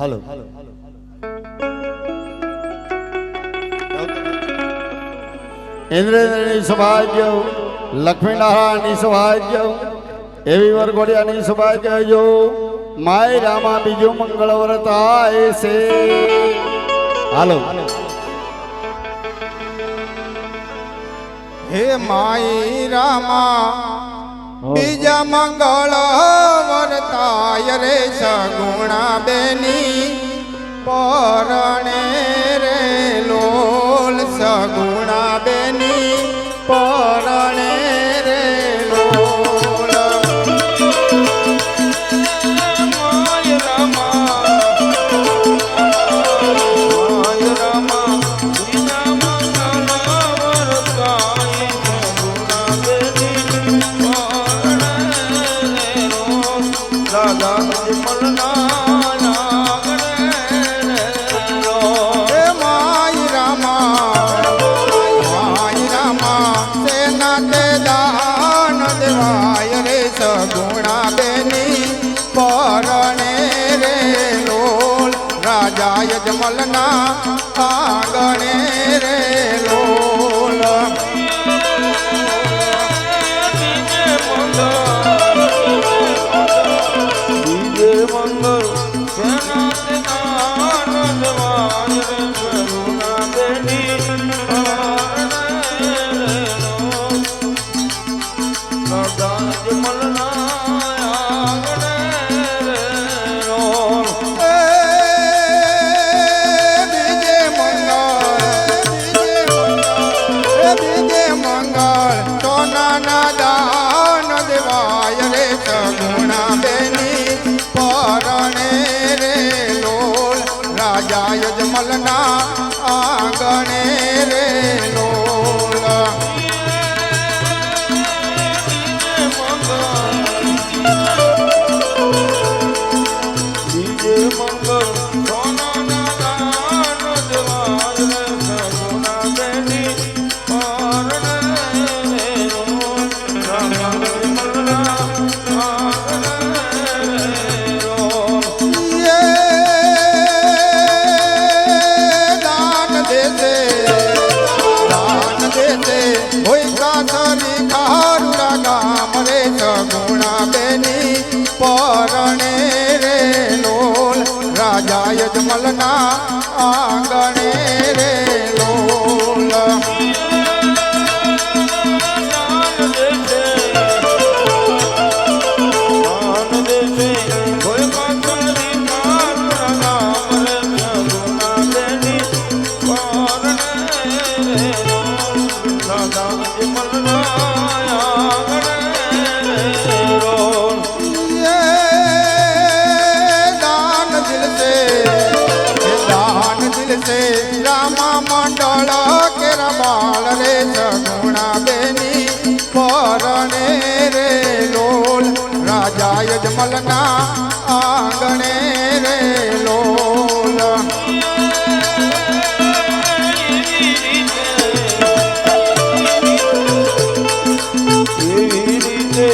હાલો ઇન્દ્રેન્દ્રની સૌભાગ્ય લક્ષ્મીનારાયણની સૌભાગ્ય એવી વરઘોડિયાની સૌભાગ્ય જો માય રામા બીજું મંગળ વ્રત આય છે. હાલો. હે માય રામા બીજા મંગળ વર્તાય રે સગુણા બેની પરણે રાજા યજમલના આગણે રે લોલ એ યજમલના આંગણે રે લોલ સગુણા બેની પરણે રે લોલ. રાજા યજમલના આંગણે રે છે. રામા મંડળ કે રમાળ રે સગુણા બેની પરણે રે, લોલ રાજા યજમલના આંગણે રે, લોલ. એવી રીતે